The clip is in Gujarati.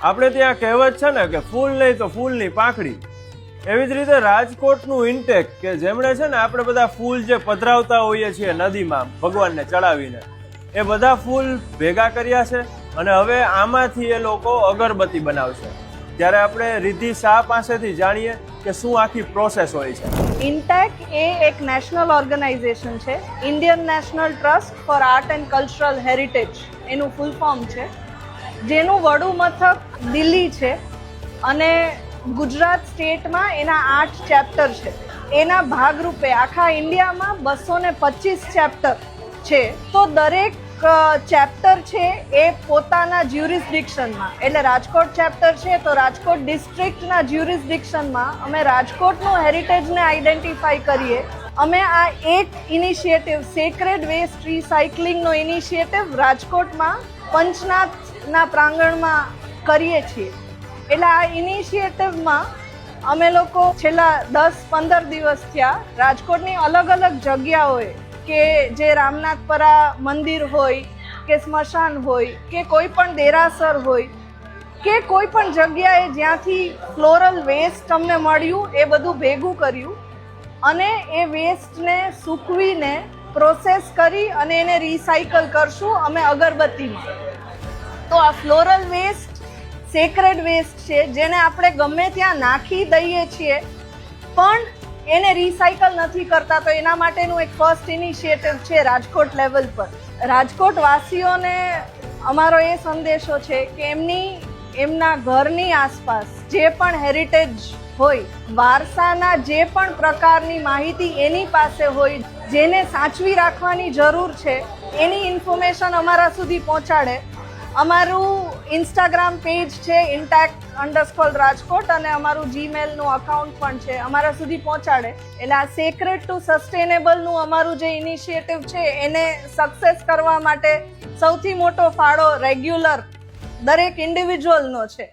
આપણે ત્યાં કહેવત છે ને કે ફૂલ નહીં તો ફૂલની પાંખડી. એવી જ રીતે રાજકોટનું ઇન્ટેક કે જેમણે છે ને આપણે બધા ફૂલ જે પધરાવતા હોઈએ છીએ નદીમાં ભગવાનને ચડાવીને, એ બધા ફૂલ ભેગા કર્યા છે અને હવે આમાંથી એ લોકો અગરબત્તી બનાવશે. ત્યારે આપણે રિદ્ધિ શાહ પાસેથી જાણીએ કે શું આખી પ્રોસેસ હોય છે. ઇન્ટેક એ એક નેશનલ ઓર્ગેનાઇઝેશન છે. Indian National Trust for Art and Cultural Heritage એનું ફૂલ ફોર્મ છે. જેનું વડું મથક દિલ્હી છે અને ગુજરાત સ્ટેટમાં એના આઠ ચેપ્ટર છે. એના ભાગરૂપે આખા ઇન્ડિયામાં બસો ને પચીસ ચેપ્ટર છે. તો દરેક ચેપ્ટર છે એ પોતાના જ્યુરિસ્ડિક્શનમાં. એટલે રાજકોટ ચેપ્ટર છે તો રાજકોટ ડિસ્ટ્રિક્ટના જ્યુરિસ્ડિક્શનમાં અમે રાજકોટનું હેરિટેજને આઈડેન્ટિફાઈ કરીએ. અમે આ એક ઇનિશિયેટિવ સેક્રેડ વેસ્ટ રિસાયકલિંગનો ઇનિશિયેટિવ રાજકોટમાં પંચનાથના પ્રાંગણમાં કરીએ છીએ. એટલે આ ઇનિશિયેટિવમાં અમે લોકો છેલ્લા દસ, પંદર દિવસ થયા રાજકોટની અલગ અલગ જગ્યાઓએ કે જે રામનાથપરા મંદિર હોય, કે સ્મશાન હોય, કે કોઈ પણ દેરાસર હોય, કે કોઈ પણ જગ્યાએ જ્યાંથી ફ્લોરલ વેસ્ટ અમને મળ્યું એ બધું ભેગું કર્યું અને એ વેસ્ટને સૂકવીને પ્રોસેસ કરી અને એને રિસાયકલ કરશું અમે અગરબત્તીમાં. તો આ ફ્લોરલ વેસ્ટ, સેક્રેડ વેસ્ટ છે, જેને આપણે ગમે ત્યાં નાખી દઈએ છીએ, પણ એને રિસાયકલ નથી કરતા. તો એના માટેનું એક ફર્સ્ટ ઇનિશિયેટિવ છે રાજકોટ લેવલ પર. રાજકોટ વાસીઓને અમારો એ સંદેશો છે કે એમની, એમના ઘરની આસપાસ જે પણ હેરિટેજ હોય, વારસાના જે પણ પ્રકારની માહિતી એની પાસે હોય, જેને સાચવી રાખવાની જરૂર છે, એની ઇન્ફોર્મેશન અમારા સુધી પહોંચાડે. અમારું ઇન્સ્ટાગ્રામ પેજ છે ઇન્ટેક્ટ અંડરસ્કોલ રાજકોટ અને અમારું જીમેલનું અકાઉન્ટ પણ છે. અમારા સુધી પહોંચાડે. એટલે આ સેક્રેટ ટુ સસ્ટેનેબલનું અમારું જે ઇનિશિયેટિવ છે, એને સક્સેસ કરવા માટે સૌથી મોટો ફાળો રેગ્યુલર દરેક ઇન્ડિવિજ્યુઅલનો છે.